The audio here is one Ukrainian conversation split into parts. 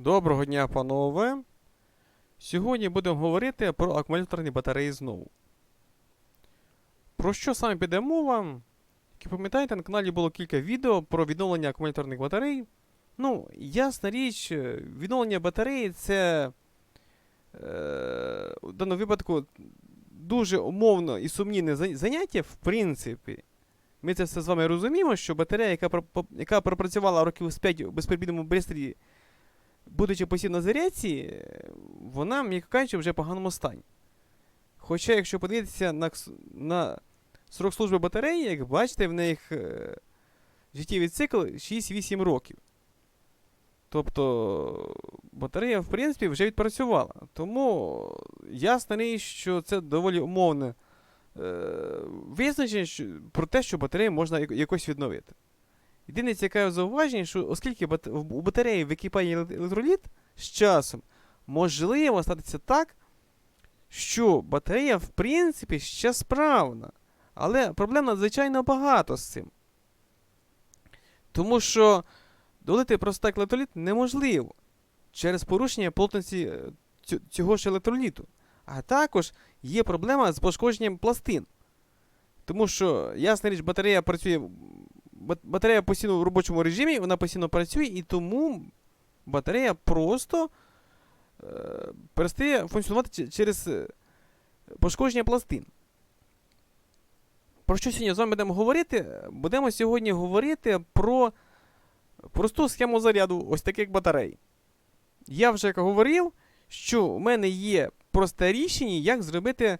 Доброго дня, панове. Сьогодні будемо говорити про акумуляторні батареї знову. Про що саме піде мова? Як ви пам'ятаєте, на каналі було кілька відео про відновлення акумуляторних батарей. Ну, ясна річ, е, відновлення батареї це е, в даному випадку дуже умовно і сумнівне заняття, в принципі. Ми це все з вами розуміємо, що батарея, яка, яка пропрацювала років з 5 у безперебійному пристрої, будучи постійно е, вона, м'яко кажучи, вже в поганому стані. Хоча, якщо подивитися на, на срок служби батареї, як бачите, в них е, життєвий цикл 6-8 років. Тобто батарея, в принципі, вже відпрацювала. Тому річ, що це доволі умовне е, визначення про те, що батарею можна якось відновити. Єдине цікаве зауваження, що оскільки у батареї википає електроліт з часом, можливо статися так, що батарея, в принципі, ще справна. Але проблем надзвичайно багато з цим. Тому що долити просто так електроліт неможливо через порушення плотності е, цього ж електроліту. А також є проблема з пошкодженням пластин. Тому що, ясна річ, батарея працює. Бат- Батарея постійно в робочому режимі, вона постійно працює, і тому батарея просто е, перестає функціонувати через е, пошкодження пластин. Про що сьогодні з вами будемо говорити? Будемо сьогодні говорити про просту схему заряду ось таких батарей. Я вже говорив, що в мене є просте рішення, як зробити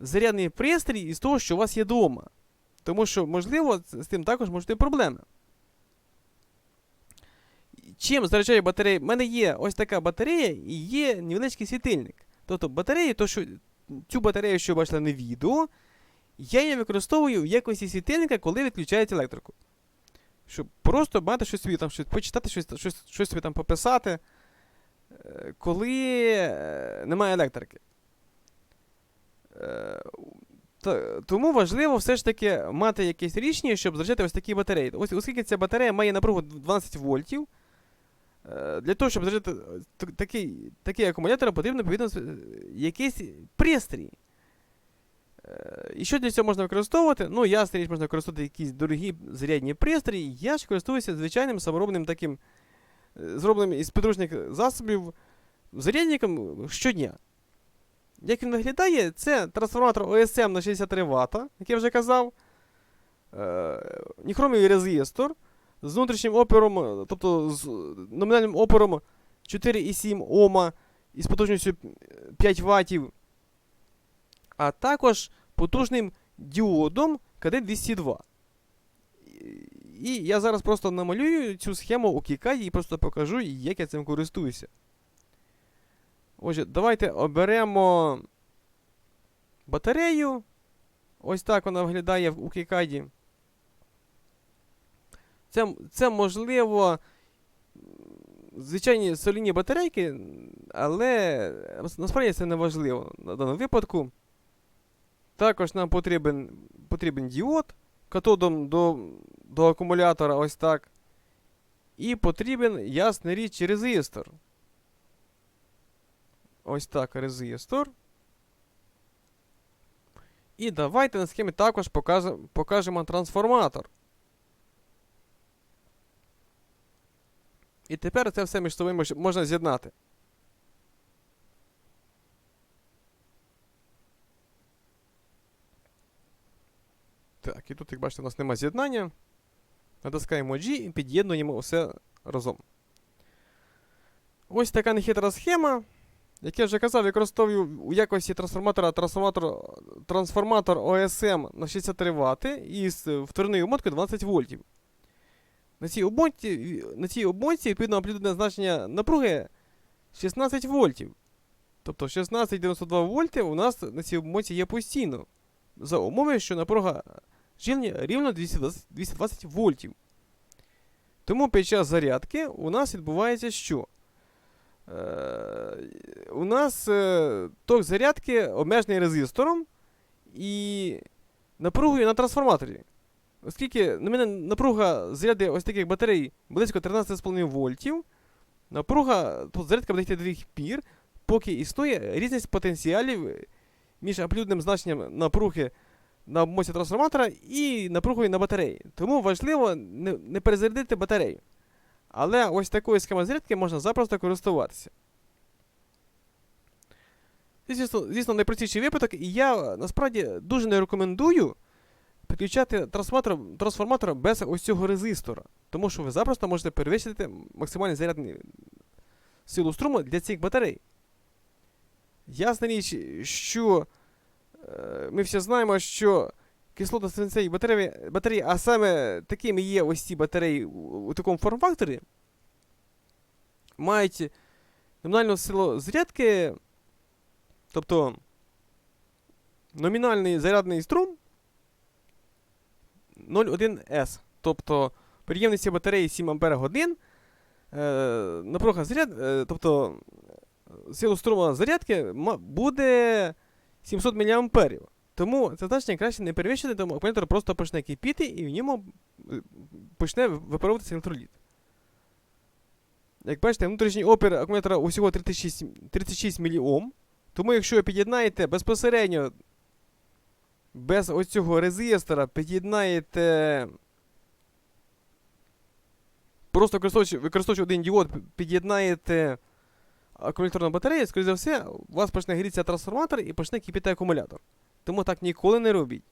зарядний пристрій із того, що у вас є вдома. Тому що, можливо, з тим також можуть бути проблеми. Чим заряджаю батарею? У мене є ось така батарея і є невеличкий світильник. Тобто батареї, то що цю батарею, що ви бачили на відео, я її використовую в якості світильника, коли відключають електрику. Щоб просто мати щось собі там, щось почитати, щось, щось, щось собі там пописати, е, коли е, немає електрики. Тому важливо все ж таки мати якесь рішення, щоб заряджати ось такі батареї. Ось, оскільки ця батарея має напругу 12 вольтів, е, для того, щоб заряджати е, такий, такий акумулятор, потрібно відповідно е, якийсь пристрій. І що для цього можна використовувати? Ну, ясна річ, можна використовувати якісь дорогі зарядні пристрої. Я ж користуюся звичайним саморобним таким, зробленим із підручних засобів зарядником щодня. Як він виглядає, це трансформатор OSM на 63 Вт, як я вже казав. Е, резистор з внутрішнім опором, е, тобто з номінальним опором 4,7 Ома із потужністю 5 Вт, а також потужним діодом КД202. І- І я зараз просто намалюю цю схему у Кікаді і просто покажу, як я цим користуюся. Отже, давайте оберемо батарею. Ось так вона виглядає в- Кікаді. Це, це можливо звичайні солідні батарейки, але насправді це не важливо на даному випадку. Також нам потрібен, потрібен діод катодом до, до акумулятора, ось так. І потрібен, ясна річ, резистор. Ось так резистор. І давайте на схемі також покажемо, покажемо трансформатор. І тепер це все між собою можна з'єднати. Так, і тут, як бачите, у нас немає з'єднання. Натискаємо G і під'єднуємо все разом. Ось така нехитра схема. Як я вже казав, використовую у якості трансформатора трансформатор, трансформатор OSM на 63 Вт із вторинною обмоткою 12 вольтів. На цій обмотці, на цій обмотці відповідно амплітудне значення напруги 16 вольтів. Тобто 16,92 вольти у нас на цій обмотці є постійно. За умови, що напруга живлення рівно 220, 220 вольтів. Тому під час зарядки у нас відбувається що? Е, у нас е, ток зарядки обмежений резистором і напругою на трансформаторі. Оскільки на мене напруга заряди ось таких батарей близько 13,5 вольтів, напруга, тут зарядка буде йти до тих пір, поки існує різність потенціалів між абсолютним значенням напруги на обмотці трансформатора і напругою на батареї. Тому важливо не перезарядити батарею. Але ось такою схемою зарядки можна запросто користуватися. Звісно, звісно, найпростіший випадок, і я е, насправді дуже не рекомендую підключати трансформатор, трансформатор без ось цього резистора. Тому що ви запросто можете перевищити максимальний зарядний силу струму для цих батарей. Ясна річ, що е, ми всі знаємо, що кислотно свинцеві батареї, батареї, а саме такими є ось ці батареї у, у такому форм-факторі, мають номінальну силу зарядки, тобто номінальний зарядний струм 0,1С. Тобто при ємності батареї 7 Ампер годин, е, напруга заряд, е, тобто е, силу струму зарядки буде 700 мА. Тому це значення краще не перевищити, тому акумулятор просто почне кипіти і в ньому е, почне випаровуватися електроліт. Як бачите, внутрішній опір акумулятора усього 36, 36 мільйом. Тому якщо ви під'єднаєте безпосередньо без ось цього резистора, під'єднаєте. Просто використовуючи один діод, під'єднаєте акумуляторну батарею, скоріше за все, у вас почне грітися трансформатор і почне кипіти акумулятор. Тому так ніколи не робіть.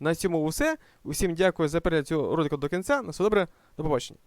На цьому все. Усім дякую за перегляд цього ролика до кінця. На все добре, до побачення.